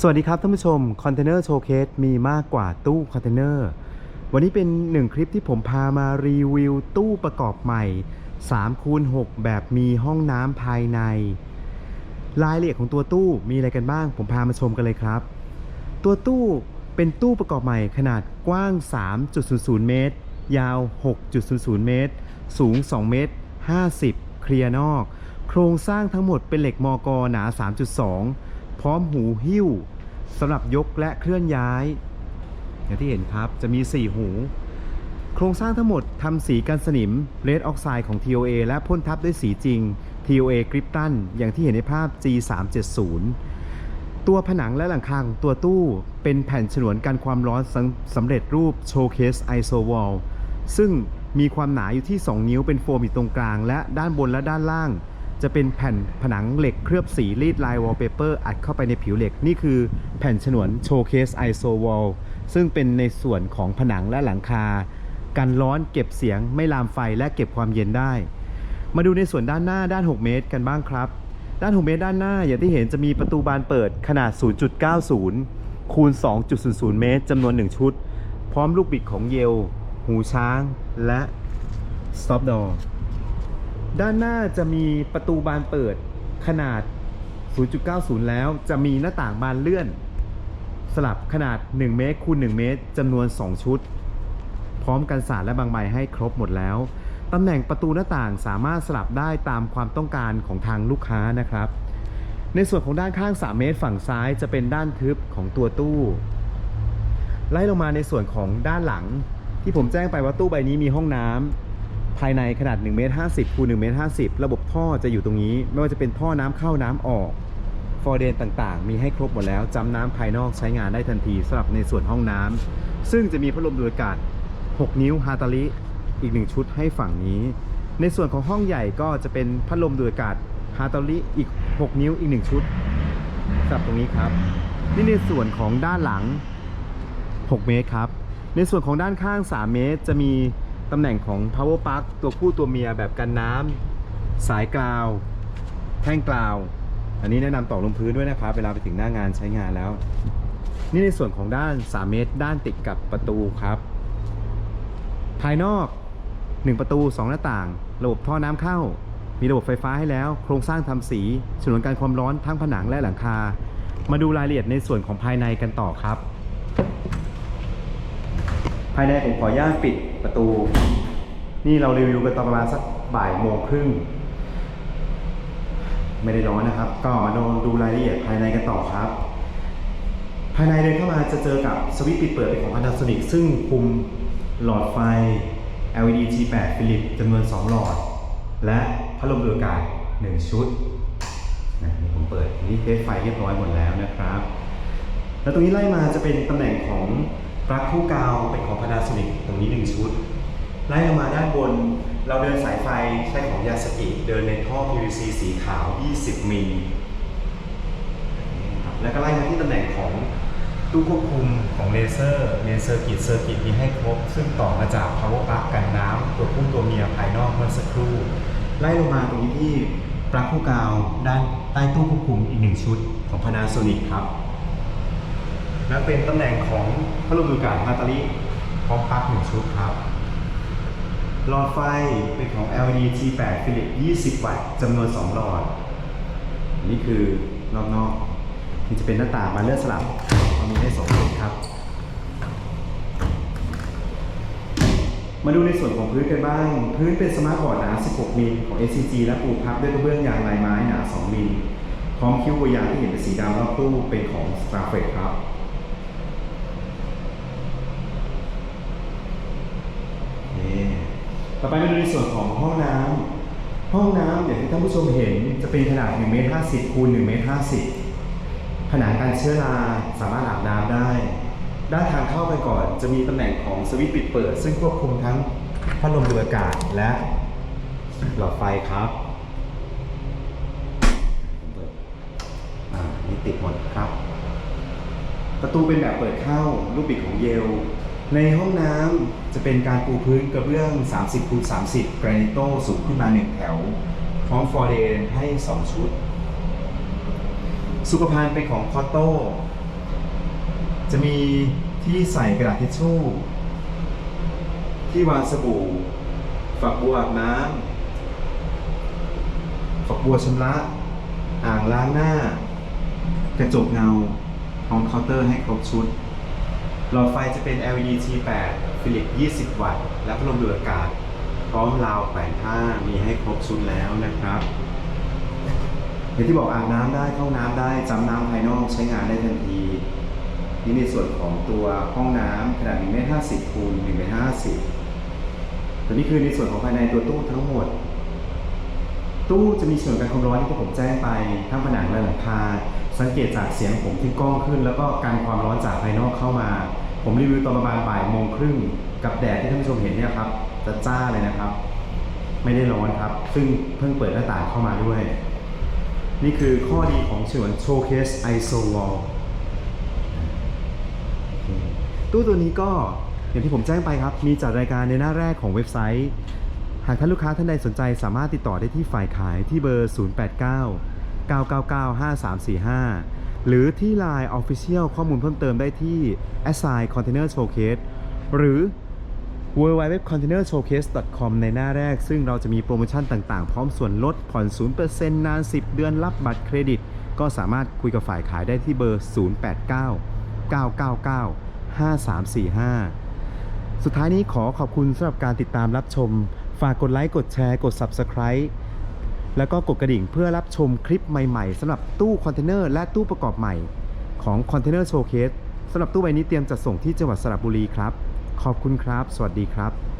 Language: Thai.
สวัสดีครับท่านผู้ชมคอนเทนเนอร์โชว์เคสมีมากกว่าตู้คอนเทนเนอร์วันนี้เป็นหนึ่งคลิปที่ผมพามารีวิวตู้ประกอบใหม่3คูณ6แบบมีห้องน้ำภายใน รายละเอียดของตัวตู้มีอะไรกันบ้าง ผมพามาชมกันเลยครับ ตัวตู้เป็นตู้ประกอบใหม่ขนาดกว้าง 3.00 เมตร ยาว 6.00 เมตร สูง 2 เมตร 50 เคลียร์นอก โครงสร้างทั้งหมดเป็นเหล็กมอกอหนา 3.2 ร้อมหูหิ้วสำหรับยกและเคลื่อนย้าย อย่างที่เห็นครับจะมี 4 หู โครงสร้างทั้งหมดทำสีกันสนิมเลดออกไซด์ของ TOA และพ่นทับด้วยสีจริง TOA กริปตันอย่างที่เห็นในภาพ G370 ตัวผนังและหลังคาของตัวตู้เป็นแผ่นฉนวนกันความร้อนสำสำเร็จรูปโชว์เคสไอโซวอลซึ่งมีความหนาอยู่ที่ 2 นิ้วเป็นโฟมอยู่ตรงกลาง และด้านบนและด้านล่าง จะเป็นแผ่นผนังเหล็กเคลือบสีรีดลายวอลเปเปอร์อัดเข้าไปในผิวเหล็ก นี่คือแผ่นฉนวนโชว์เคสไอโซวอลซึ่งเป็นในส่วนของผนังและหลังคา กันร้อนเก็บเสียงไม่ลามไฟและเก็บความเย็นได้ มาดูในส่วนด้านหน้าด้าน 6 เมตรกันบ้างครับ ด้าน 6 เมตรด้านหน้าอย่างที่เห็นจะมีประตูบานเปิดขนาด 0.90 คูณ 2.00 เมตรจำนวน 1 ชุด พร้อมลูกบิดของเยล หูช้างและ stop door ด้านหน้าจะมีประตูบานเปิดขนาด 0.90 แล้วจะมีหน้าต่างบานเลื่อน สลับขนาด 1 เมตรคูณ1เมตรจำนวน 2 ชุด พร้อมกันสาดและบางใบให้ครบหมดแล้วตำแหน่งประตูหน้าต่างสามารถสลับได้ตามความต้องการของทางลูกค้านะครับ ในส่วนของด้านข้าง 3 เมตรฝั่งซ้ายจะเป็นด้านทึบของตัวตู้ ไล่ลงมาในส่วนของด้านหลัง ที่ผมแจ้งไปว่าตู้ใบนี้มีห้องน้ำ ภายในขนาด1เมตร50คูณ1เมตร50 ระบบท่อจะอยู่ตรงนี้ ไม่ว่าจะเป็นท่อน้ำเข้าน้ำออกฟอร์เดนต่างๆ มีให้ครบหมดแล้วจำน้ำภายนอกใช้งานได้ทันทีสำหรับในส่วนห้องน้ำซึ่งจะมีพัดลมดูดอากาศ 6 นิ้วฮาตาลิอีก1ชุดให้ฝั่งนี้ ในส่วนของห้องใหญ่ก็จะเป็นพัดลมดูดอากาศฮาตาลิอีก 6 นิ้วอีก 1 ชุดสำหรับตรงนี้ครับ นี่ในส่วนของด้านหลัง 6 เมตรครับ ในส่วนของด้านข้าง 3 เมตรจะมี ตำแหน่งของ power plug ตัวผู้ตัวเมียแบบกันน้ำสายกราว แท่งกราว อันนี้แนะนำต่อลงพื้นด้วยนะครับ เวลาไปถึงหน้างานใช้งานแล้ว นี่ในส่วนของด้าน 3 เมตร ด้านติดกับประตูครับ ภายนอก 1 ประตู 2 หน้าต่าง ระบบท่อน้ำเข้า มีระบบไฟฟ้าให้แล้ว โครงสร้างทำสีฉนวนการความร้อนทั้งผนังและหลังคา มาดูรายละเอียดในส่วนของภายในกันต่อครับ ภายในผมขออนุญาตปิดประตู นี่เรารีวิวกันตอนประมาณสักบ่ายโมงครึ่ง ไม่ได้ร้อนนะครับ ก็มาดูดูรายละเอียดภายในกันต่อครับ ภายในเดินเข้ามาจะเจอกับสวิตช์ปิดเปิดเป็นของ Panasonic ซึ่งคุมหลอดไฟ LED T8 ฟิลิปจำนวน 2 หลอด และพัดลมดูดอากาศ1ชุดนะนี่ผมเปิดนี่เทสไฟเรียบร้อยหมดแล้วนะครับ แล้วตรงนี้ไล่มาจะเป็นตำแหน่งของ ปลั๊กคู่กาวเป็นของ Panasonic ตรงนี้ 1 ชุด ไล่ลงมาด้านบน เราเดินสายไฟใช้ของยาสกิเดินในท่อ PVC สีขาว 20 มิลแล้วก็ไล่มาที่ตำแหน่งของตู้ควบคุมของเลเซอร์เมนเซอร์กิตเซอร์กิตมีให้ครบ ซึ่งต่อมาจาก power plug กันน้ำตัวผู้ตัวเมียภายนอกเมื่อสักครู่ ไล่ลงมาตรงนี้ที่ปลั๊กคู่กาวด้านใต้ตู้ควบคุมอีกหนึ่งชุดของ Panasonic ครับ และเป็นตำแหน่งของพัดลมดูดอากาศฮาตาลิพร้อมปลั๊กหนึ่งชุดครับ หลอดไฟเป็นของ LED T8 ฟิลิป20 วัตต์จำนวน 2 หลอด นี่คือรอบนอกนี่จะเป็นหน้าต่างมาเลื่อนสลับเรามีให้สองจุดครับ มาดูในส่วนของพื้นกันบ้าง พื้นเป็นสมาร์ทบอร์ดหนา 16 มิลของ SCG และปูพับด้วยกระเบื้องยางลายไม้หนา 2 มิลพร้อมคิ้ววยางที่เห็นเป็นสีดำรอบตู้เป็นของ s t a r f e t ครับ โอเค ต่อไปมาดูในส่วนของห้องน้ำห้องน้ำอย่างที่ท่านผู้ชมเห็นจะเป็นขนาด1เมตร50คูณ1เมตร50ผนังกันเชื้อราสามารถอาบน้ำได้ ด้านทางเข้าไปก่อนจะมีตำแหน่งของสวิตช์ปิดเปิด ซึ่งควบคุมทั้งพัดลมดูดอากาศและหลอดไฟครับเปิดอ่านี่ติดหมดครับ ประตูเป็นแบบเปิดเข้ารูปบิดของเยล ในห้องน้ำจะเป็นการปูพื้นกระเบื้อง 30คูณ30 กรนิโตสูงขึ้นมา 1 แถว พร้อมฟอร์เดนให้ 2 ชุด สุขภัณฑ์เป็นของคอตโต้ จะมีที่ใส่กระดาษทิชชู่ ที่วางสบู่ ฝักบัวอาบน้ำฝักบัวชำระ อ่างล้างหน้า กระจกเงาพร้อมเคาน์เตอร์ให้ครบชุด หลอดไฟจะเป็น LED T8 ฟิลิป 20 วัตต์ และพัดลมดูดอากาศ พร้อมราวแขวนผ้ามีให้ครบชุดแล้วนะครับอย่างที่บอกอาบน้ำได้เข้าน้ำได้จำน้ำภายนอกใช้งานได้ทันทีนี่ในส่วนของตัวห้องน้ำขนาด1เมตร50คูณ1เมตร50ตัวนี้คือในส่วนของภายในตัวตู้ทั้งหมด ตู้จะมีส่วนการความร้อนที่ผมแจ้งไปทั้งผนังและหลังคา สังเกตจากเสียงผมที่กล้องขึ้น แล้วก็การความร้อนจากภายนอกเข้ามา ผมรีวิวตอนประมาณบ่ายโมงครึ่งกับแดดที่ท่านผู้ชมเห็นเนี่ยครับจะจ้าเลยนะครับ ไม่ได้ร้อนครับ ซึ่งเพิ่งเปิดหน้าต่างเข้ามาด้วย นี่คือข้อดีของส่วนโชว์เคส ISO Wall ตู้ตัวนี้ก็อย่างที่ผมแจ้งไปครับ มีจัดรายการในหน้าแรกของเว็บไซต์ หากท่านลูกค้าท่านใดสนใจสามารถติดต่อได้ที่ฝ่ายขายที่เบอร์ 089 999 5345 หรือที่ Line Official ข้อมูลเพิ่มเติมได้ที่ assign container showcase หรือ www.containershowcase.com ในหน้าแรก ซึ่งเราจะมีโปรโมชั่นต่างๆ พร้อมส่วนลดผ่อน 0%นาน 10 เดือนรับบัตรเครดิต ก็สามารถคุยกับฝ่ายขายได้ที่เบอร์ 089 999 5345 สุดท้ายนี้ขอขอบคุณสำหรับการติดตามรับชม ฝากกดไลค์ กดแชร์ กด Subscribe แล้วก็กดกระดิ่งเพื่อรับชมคลิปใหม่ๆสำหรับตู้คอนเทนเนอร์และตู้ประกอบใหม่ของคอนเทนเนอร์โชว์เคสสำหรับตู้ใบนี้เตรียมจัดส่งที่จังหวัดสระบุรีครับ ขอบคุณครับ สวัสดีครับ